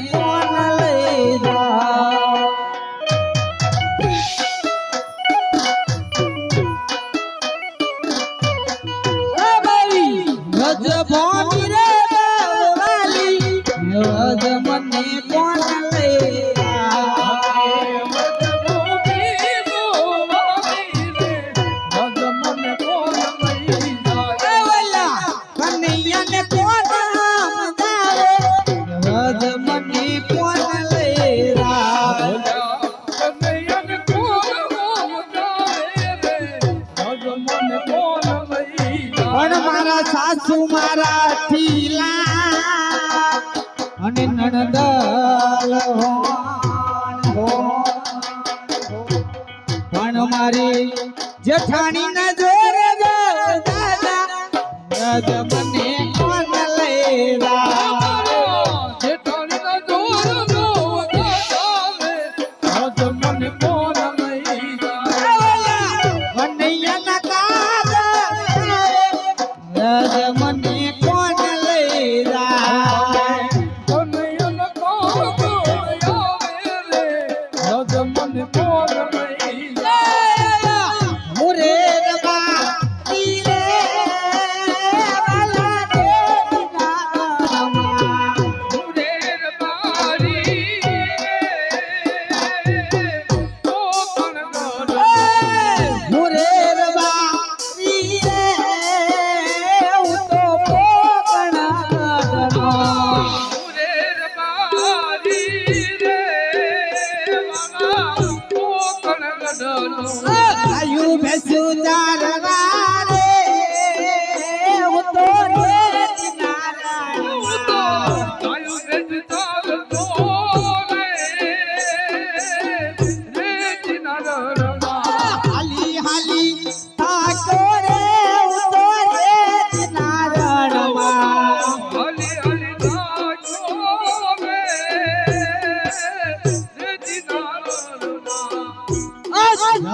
કોણ પણ મારા સાસુ મારા થીલા અને નણદલ. પણ મારી જેઠાણી ના જોર દાદા મને કોણ લઈ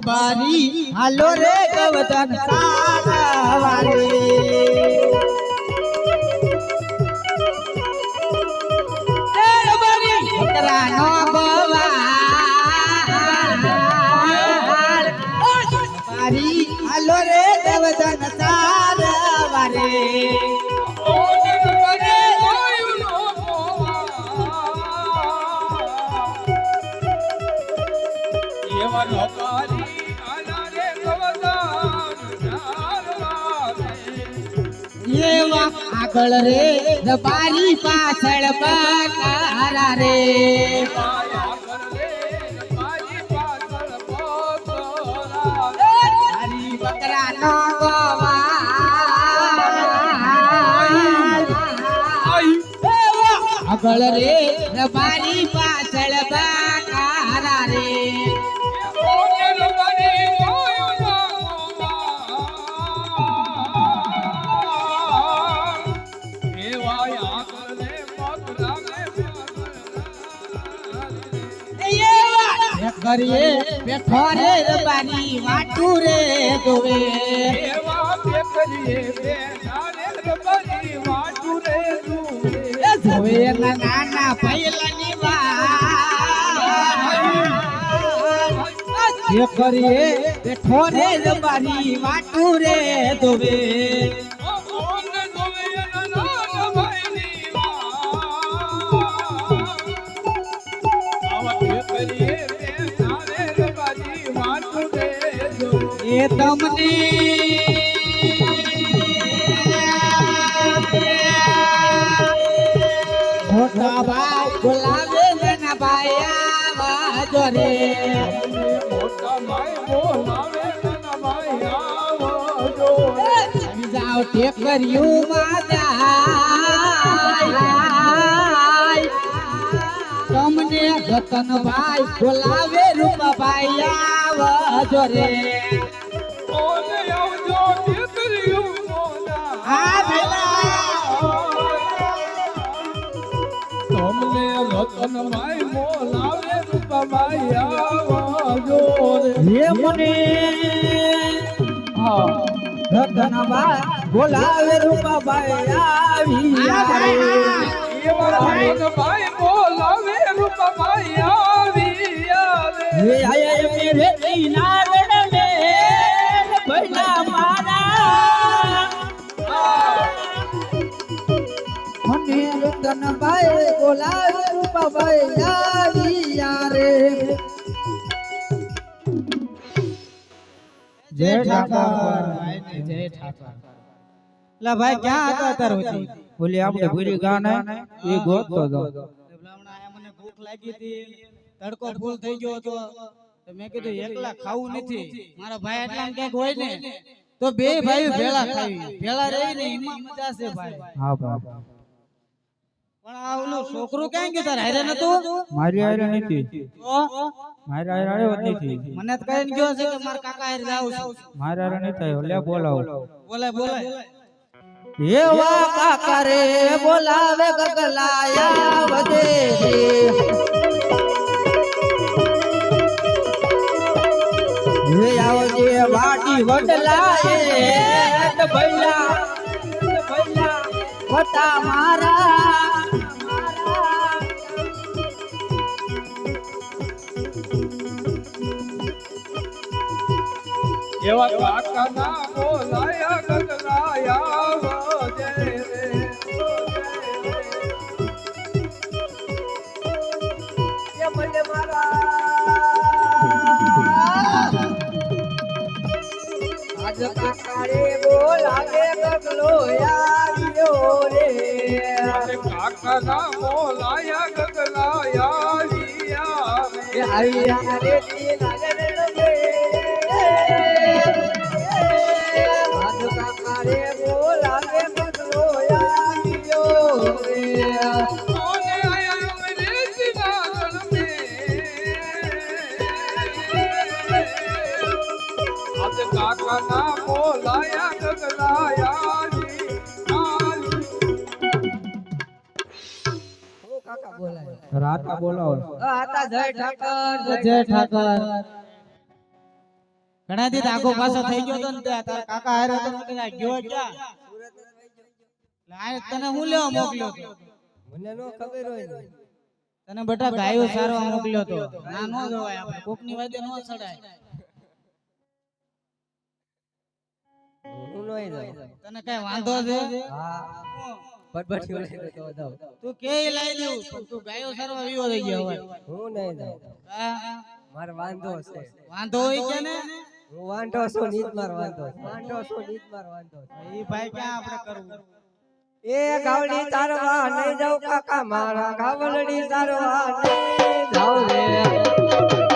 રબારી હાલો રે ગવદન સારવારે એવા આગળ રે દબારી પાછળ બકારા રે. હરી બકરાનો ગવાળ આગળ રે દબારી પાછળ બકારા કરીએ બેઠો રે રબારી વાટુ રે ગોવે જોવે નાના પૈલાની વાત. વાટું રે જોવે. તમને મોટા ભાઈ બોલાવે ના ભાઈ આવાજો રે આવી જાઓ ટેકરિયું માં જાય તમને રતનભાઈ બોલાવે રૂપાભાઈ આવજો રે મને? રતનબા બોલાવે રૂપાબાઈ આવી આવે ભાઈ બોલાવે રૂપાબાઈ આવી આવે. હે આય મેરે દઈના રણ મે રે જય ઠાકર જય ઠાકર લા ભાઈ ક્યાં હતા અત્યાર સુધી ઓલી આપણે ભૂરી ગાને એ ગોતતો હતો હમણાં આયા મને ભૂખ લાગી હતી તડકો ફૂલ થઈ ગયો હતો તો મેં કીધું એકલા ખાવું નથી મારા ભાઈ એટલા ક્યાંક હોય ને તો બે ભાઈ ભેળા ખાવી ભેળા રહી ને એમાં મજા છે ભાઈ. હા ભાઈ. પણ આ ઓલું છોકરું ક્યાં ગયું? તારે હારે નતું? મારી હારે નથી. મારી હારે આવ્યો જ નથી. મને તો કહીને ગયો છે કે મારા કાકા હારે જાઉં છું. મારી હારે નથી આવ્યો. લે બોલાવો. બોલાય બોલાય. એવા કાકા રે બોલાવે ગગલાયા વધે હે આવજે વાટી વડલાએ ભૈયા ભૈયા વટા મારા. એવા કાકા ના બોલાયા ગગલાયા વજે રે. એ મને મારા આજ કાકારે બોલાવે ગગલો બોલાયા ગગલાયા ના બોલાયા ગગલાયા જી આલી કાકા બોલાવે. રાતા બોલાવો આતા જય ઠાકર જય ઠાકર. ઘણા દી આખો પાછો થઈ ગયો તો ને તે કાકા હારે તો મેં ગયો ક્યાં? એટલે તને હું લેવા મોકલ્યો તો? મને નો ખબર હોય તને બટા ગાયો સારવા મોકલ્યો તો? ના નો જવાય આપણે કોકની વાદે નો ચડાય હું નોય જાઉં. તને કઈ વાંધો છે? હા. બટબટી તો જાઉં તું કે લાઈ દઉં પણ તું ગાયો સારવા વિવો થઈ ગયો હવે. હું નહીં જાઉં. મારે વાંધો છે વાંધો હોય કે ને? હું વાંધો છું નીત માર વાંધો વાંધો છું નીત માર વાંધો એ ભાઈ ક્યાં આપણે કરવું? એ ગાવડી તારવા નહીં જાઉં કાકા મારા ગાવલડી તારવા નહીં જાઉં રે.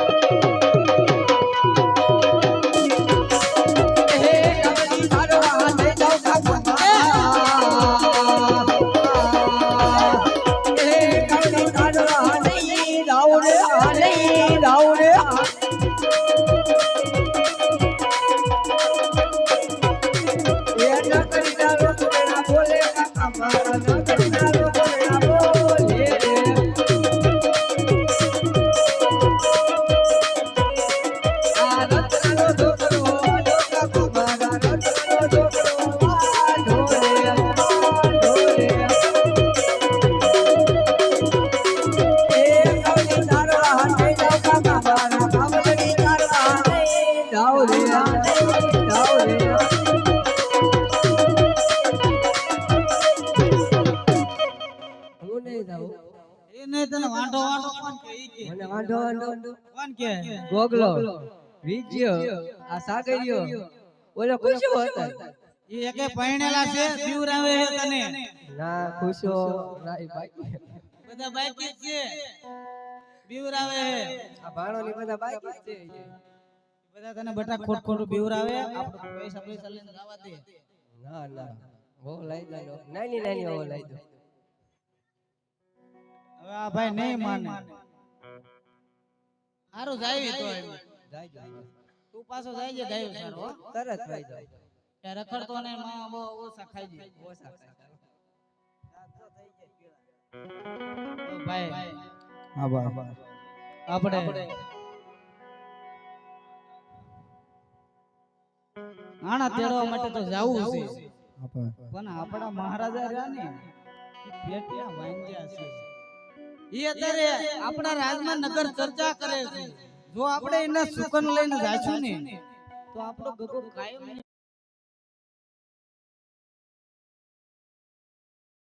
એ નહીં તને વાંઢો વાંઢો કોણ કે ઈ કે મને વાંધો વાંધો કોણ કે ગોગલો વિજ્યો આ સાગરિયો ઓલો ખુશો હતા. એ એકે પરણેલા છે પીવરાવે છે તને. ના ખુશો ના ઈ બાકી બધા બાકી છે. પીવરાવે છે. આ ભાણોની બધા બાકી છે બધા તને બટા ખોટ ખોટું પીવરાવે આપણે પૈસા પૈસા લઈને જવા દે. ના ના. બહુ લઈ જાનો નાની નાની બહુ લઈ દો હવે આ ભાઈ નહીં માને. સારું જાય તો એમ. તું પાછો જાય છે ગાયો સારો તરત ભાઈ જાય કે રખડતો ને માં બહુ ઓછા ખાઈ જાય. ઓછા. ભાઈ હા બા આપણે આણા તેડવા માટે તો જવું છે. પણ આપણા મહારાજા રહ્યા ને પેટિયા વાંજ્યા છે. ઈ અત્યારે આપણા રાજમાં નગર ચર્ચા કરે છે. જો આપણે એના સુકન લઈને જાશું ને, તો આપણો ગગો કાયમ